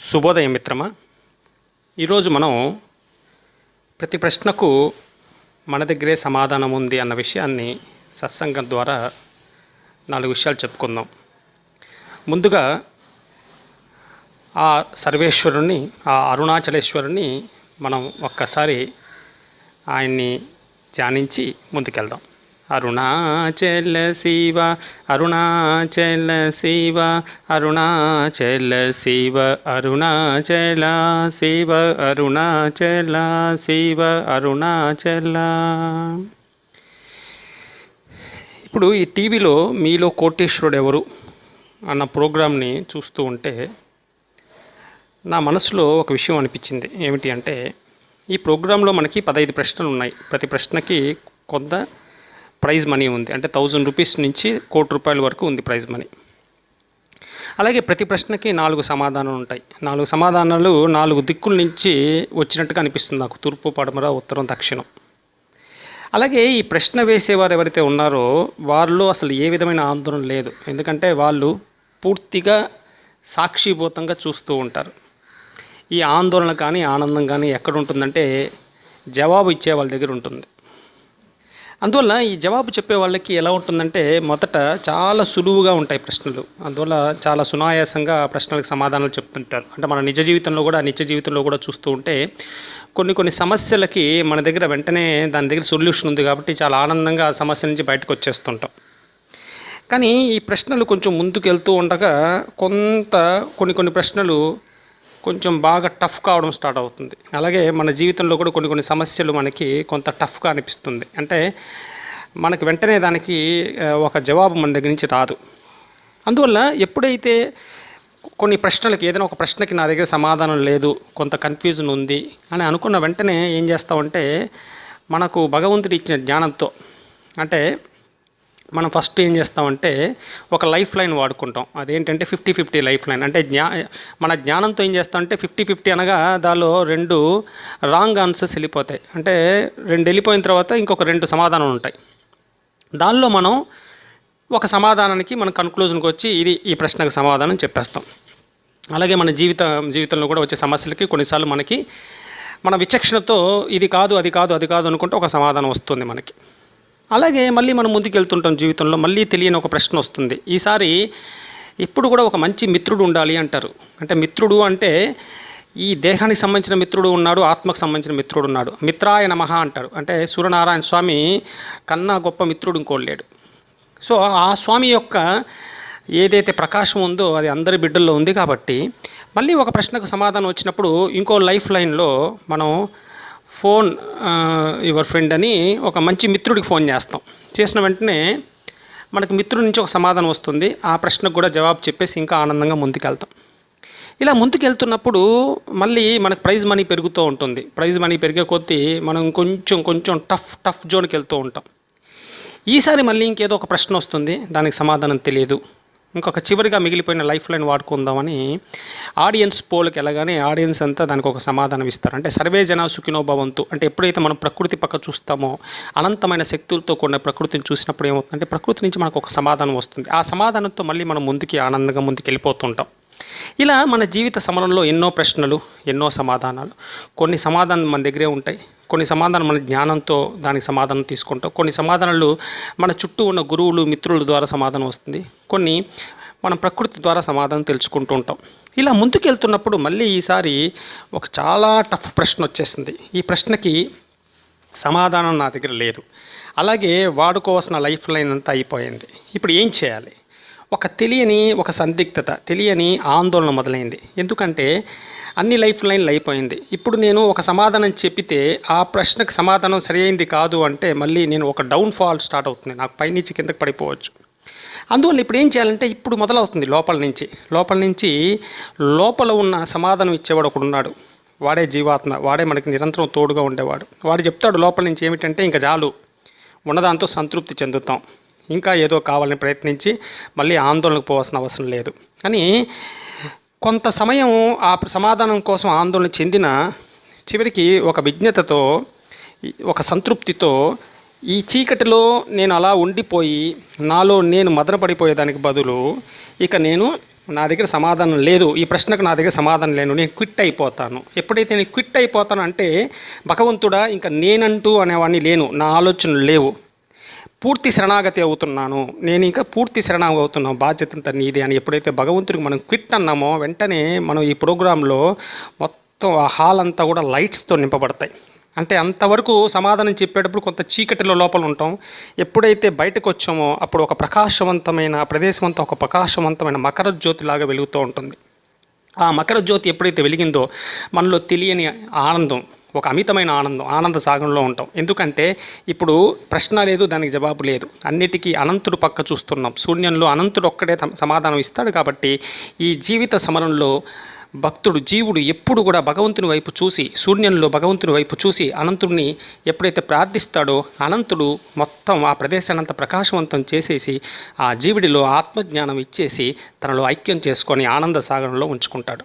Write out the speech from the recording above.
శుభోదయం మిత్రమా ఈరోజు మనం ప్రతి ప్రశ్నకు మన దగ్గరే సమాధానం ఉంది అన్న విషయాన్ని సత్సంగం ద్వారా నాలుగు విషయాలు చెప్పుకుందాం. ముందుగా ఆ సర్వేశ్వరుని ఆ అరుణాచలేశ్వరుని మనం ఒక్కసారి ఆయన్ని ధ్యానించి ముందుకెళ్దాం. అరుణాచల శివ అరుణాచల శివ అరుణాచల శివ అరుణాచల శివ అరుణాచల శివ అరుణాచల. ఇప్పుడు ఈ టీవీలో మీలో కోటేశ్వరుడు ఎవరు అన్న ప్రోగ్రామ్ని చూస్తూ ఉంటే నా మనసులో ఒక విషయం అనిపించింది. ఏమిటి అంటే ఈ ప్రోగ్రాంలో మనకి పదహైదు ప్రశ్నలు ఉన్నాయి. ప్రతి ప్రశ్నకి కొంత ప్రైజ్ మనీ ఉంది. అంటే థౌజండ్ రూపీస్ నుంచి కోటి రూపాయల వరకు ఉంది ప్రైజ్ మనీ. అలాగే ప్రతి ప్రశ్నకి నాలుగు సమాధానాలు ఉంటాయి. నాలుగు సమాధానాలు నాలుగు దిక్కుల నుంచి వచ్చినట్టుగా అనిపిస్తుంది నాకు. తూర్పు పడమర ఉత్తరం దక్షిణం. అలాగే ఈ ప్రశ్న వేసేవారు ఎవరైతే ఉన్నారో వారిలో అసలు ఏ విధమైన ఆందోళన లేదు. ఎందుకంటే వాళ్ళు పూర్తిగా సాక్షిభూతంగా చూస్తూ ఉంటారు. ఈ ఆందోళన కానీ ఆనందం కానీ ఎక్కడ ఉంటుందంటే జవాబు ఇచ్చే వాళ్ళ దగ్గర ఉంటుంది. అందువల్ల ఈ జవాబు చెప్పే వాళ్ళకి ఎలా ఉంటుందంటే మొదట చాలా సులువుగా ఉంటాయి ప్రశ్నలు. అందువల్ల చాలా సునాయాసంగా ఆ ప్రశ్నలకు సమాధానాలు చెప్తుంటారు. అంటే మన నిజ జీవితంలో కూడా నిత్య జీవితంలో కూడా చూస్తూ ఉంటే కొన్ని కొన్ని సమస్యలకి మన దగ్గర వెంటనే దాని దగ్గర సొల్యూషన్ ఉంది కాబట్టి చాలా ఆనందంగా ఆ సమస్య నుంచి బయటకు వచ్చేస్తుంటాం. కానీ ఈ ప్రశ్నలు కొంచెం ముందుకు వెళ్తూ ఉండగా కొంత కొన్ని కొన్ని ప్రశ్నలు కొంచెం బాగా టఫ్ కావడం స్టార్ట్ అవుతుంది. అలాగే మన జీవితంలో కూడా కొన్ని కొన్ని సమస్యలు మనకి కొంత టఫ్గా అనిపిస్తుంది. అంటే మనకు వెంటనే దానికి ఒక జవాబు మన దగ్గర నుంచి రాదు. అందువల్ల ఎప్పుడైతే కొన్ని ప్రశ్నలకి ఏదైనా ఒక ప్రశ్నకి నా దగ్గర సమాధానం లేదు కొంత కన్ఫ్యూజన్ ఉంది అని అనుకున్న వెంటనే ఏం చేస్తామంటే మనకు భగవంతుడు ఇచ్చిన జ్ఞానంతో అంటే మనం ఫస్ట్ ఏం చేస్తామంటే ఒక లైఫ్ లైన్ వాడుకుంటాం. అదేంటంటే ఫిఫ్టీ ఫిఫ్టీ లైఫ్ లైన్ అంటే జ్ఞా మన జ్ఞానంతో ఏం చేస్తామంటే ఫిఫ్టీ ఫిఫ్టీ అనగా దానిలో రెండు రాంగ్ ఆన్సర్స్ వెళ్ళిపోతాయి. అంటే రెండు వెళ్ళిపోయిన తర్వాత ఇంకొక రెండు సమాధానాలు ఉంటాయి. దానిలో మనం ఒక సమాధానానికి మన కన్క్లూజన్కి వచ్చి ఇది ఈ ప్రశ్నకు సమాధానం చెప్పేస్తాం. అలాగే మన జీవిత జీవితంలో కూడా వచ్చే సమస్యలకి కొన్నిసార్లు మనకి మన విచక్షణతో ఇది కాదు అది కాదు అది కాదు అనుకుంటే ఒక సమాధానం వస్తుంది మనకి. అలాగే మళ్ళీ మనం ముందుకు వెళ్తుంటాం జీవితంలో మళ్ళీ తెలియని ఒక ప్రశ్న వస్తుంది. ఈసారి ఎప్పుడు కూడా ఒక మంచి మిత్రుడు ఉండాలి అంటారు. అంటే మిత్రుడు అంటే ఈ దేహానికి సంబంధించిన మిత్రుడు ఉన్నాడు ఆత్మకు సంబంధించిన మిత్రుడు ఉన్నాడు. మిత్రాయ నమః అంటారు. అంటే సూర్యనారాయణ స్వామి కన్నా గొప్ప మిత్రుడు ఇంకోలేడు సో ఆ స్వామి యొక్క ఏదైతే ప్రకాశం ఉందో అది అందరి బిడ్డల్లో ఉంది కాబట్టి మళ్ళీ ఒక ప్రశ్నకు సమాధానం వచ్చినప్పుడు ఇంకో లైఫ్ లైన్లో మనం ఫోన్ యువర్ ఫ్రెండ్ అని ఒక మంచి మిత్రుడికి ఫోన్ చేస్తాం. చేసిన వెంటనే మనకు మిత్రుడి నుంచి ఒక సమాధానం వస్తుంది. ఆ ప్రశ్నకు కూడా జవాబు చెప్పేసి ఇంకా ఆనందంగా ముందుకెళ్తాం. ఇలా ముందుకెళ్తున్నప్పుడు మళ్ళీ మనకు ప్రైజ్ మనీ పెరుగుతూ ఉంటుంది. ప్రైజ్ మనీ పెరిగే కొద్దీ మనం కొంచెం కొంచెం టఫ్ టఫ్ జోన్కి వెళ్తూ ఉంటాం. ఈసారి మళ్ళీ ఇంకేదో ఒక ప్రశ్న వస్తుంది. దానికి సమాధానం తెలియదు. ఇంకొక చివరిగా మిగిలిపోయిన లైఫ్ లైన్ వాడుకుందామని ఆడియన్స్ పోల్కి వెళ్ళగానే ఆడియన్స్ అంతా దానికి ఒక సమాధానం ఇస్తారు. అంటే సర్వే జన సుఖినో భవంతు. అంటే ఎప్పుడైతే మనం ప్రకృతి పక్క చూస్తామో అనంతమైన శక్తులతో కూడిన ప్రకృతిని చూసినప్పుడు ఏమవుతుందంటే ప్రకృతి నుంచి మనకు ఒక సమాధానం వస్తుంది. ఆ సమాధానంతో మళ్ళీ మనం ముందుకి ఆనందంగా ముందుకు వెళ్ళిపోతుంటాం ఇలా మన జీవిత సమరంలో ఎన్నో ప్రశ్నలు ఎన్నో సమాధానాలు కొన్ని సమాధానం మన దగ్గరే ఉంటాయి. కొన్ని సమాధానం మన జ్ఞానంతో దానికి సమాధానం తీసుకుంటాం. కొన్ని సమాధానాలు మన చుట్టూ ఉన్న గురువులు మిత్రుల ద్వారా సమాధానం వస్తుంది. కొన్ని మనం ప్రకృతి ద్వారా సమాధానం తెలుసుకుంటూ ఉంటాం. ఇలా ముందుకు వెళ్తున్నప్పుడు మళ్ళీ ఈసారి ఒక చాలా టఫ్ ప్రశ్న వచ్చేసింది. ఈ ప్రశ్నకి సమాధానం నా దగ్గర లేదు. అలాగే వాడుకోవాల్సిన లైఫ్ లైన్ అంతా అయిపోయింది. ఇప్పుడు ఏం చేయాలి? ఒక తెలియని ఒక సందిగ్ధత తెలియని ఆందోళన మొదలైంది. ఎందుకంటే అన్ని లైఫ్ లైన్లు అయిపోయింది. ఇప్పుడు నేను ఒక సమాధానం చెప్పితే ఆ ప్రశ్నకు సమాధానం సరైంది కాదు అంటే మళ్ళీ నేను ఒక డౌన్ ఫాల్ స్టార్ట్ అవుతుంది. నాకు పైనుంచి కిందకి పడిపోవచ్చు. అందువల్ల ఇప్పుడు ఏం చేయాలంటే ఇప్పుడు మొదలవుతుంది లోపల నుంచి. లోపల నుంచి లోపల ఉన్న సమాధానం ఇచ్చేవాడు ఒకడు ఉన్నాడు. వాడే జీవాత్మ వాడే మనకి నిరంతరం తోడుగా ఉండేవాడు. వాడు చెప్తాడు లోపల నుంచి ఏమిటంటే ఇంకా చాలు. ఉన్నదాంతో సంతృప్తి చెందుతాం. ఇంకా ఏదో కావాలని ప్రయత్నించి మళ్ళీ ఆందోళనకు పోవాల్సిన అవసరం లేదు. కానీ కొంత సమయం ఆ సమాధానం కోసం ఆందోళన చెందిన చివరికి ఒక విజ్ఞతతో ఒక సంతృప్తితో ఈ చీకటిలో నేను అలా ఉండిపోయి నాలో నేను మదనపడిపోయేదానికి బదులు ఇక నేను నా దగ్గర సమాధానం లేదు. ఈ ప్రశ్నకు నా దగ్గర సమాధానం లేను. నేను క్విట్ అయిపోతాను. ఎప్పుడైతే నేను క్విట్ అయిపోతాను అంటే భగవంతుడా ఇంకా నేనంటూ అనేవాడిని లేను. నా ఆలోచనలు లేవు. పూర్తి శరణాగతి అవుతున్నాను. నేను ఇంకా పూర్తి శరణాగతి అవుతున్నాను బాధ్యత నీది నీదే అని ఎప్పుడైతే భగవంతుడికి మనం క్విట్ అన్నామో వెంటనే మనం ఈ ప్రోగ్రాంలో మొత్తం ఆ హాల్ అంతా కూడా లైట్స్తో నింపబడతాయి. అంటే అంతవరకు సమాధానం చెప్పేటప్పుడు కొంత చీకటిలో లోపల ఉంటాం. ఎప్పుడైతే బయటకు వచ్చామో అప్పుడు ఒక ప్రకాశవంతమైన ప్రదేశం అంతా ఒక ప్రకాశవంతమైన మకర జ్యోతిలాగా వెలుగుతూ ఉంటుంది. ఆ మకర జ్యోతి ఎప్పుడైతే వెలిగిందో మనలో తెలియని ఆనందం ఒక అమితమైన ఆనందం ఆనంద సాగంలో ఉంటాం. ఎందుకంటే ఇప్పుడు ప్రశ్న లేదు దానికి జవాబు లేదు. అన్నిటికీ అనంతుడు పక్క చూస్తున్నాం. శూన్యంలో అనంతుడు ఒక్కడే తమ- సమాధానం ఇస్తాడు కాబట్టి ఈ జీవిత సమరంలో భక్తుడు జీవుడు ఎప్పుడు కూడా భగవంతుని వైపు చూసి శూన్యంలో భగవంతుని వైపు చూసి అనంతుడిని ఎప్పుడైతే ప్రార్థిస్తాడో అనంతుడు మొత్తం ఆ ప్రదేశాన్ని ప్రకాశవంతం చేసేసి ఆ జీవుడిలో ఆత్మజ్ఞానం ఇచ్చేసి తనలో ఐక్యం చేసుకొని ఆనంద సాగరంలో ఉంచుకుంటాడు.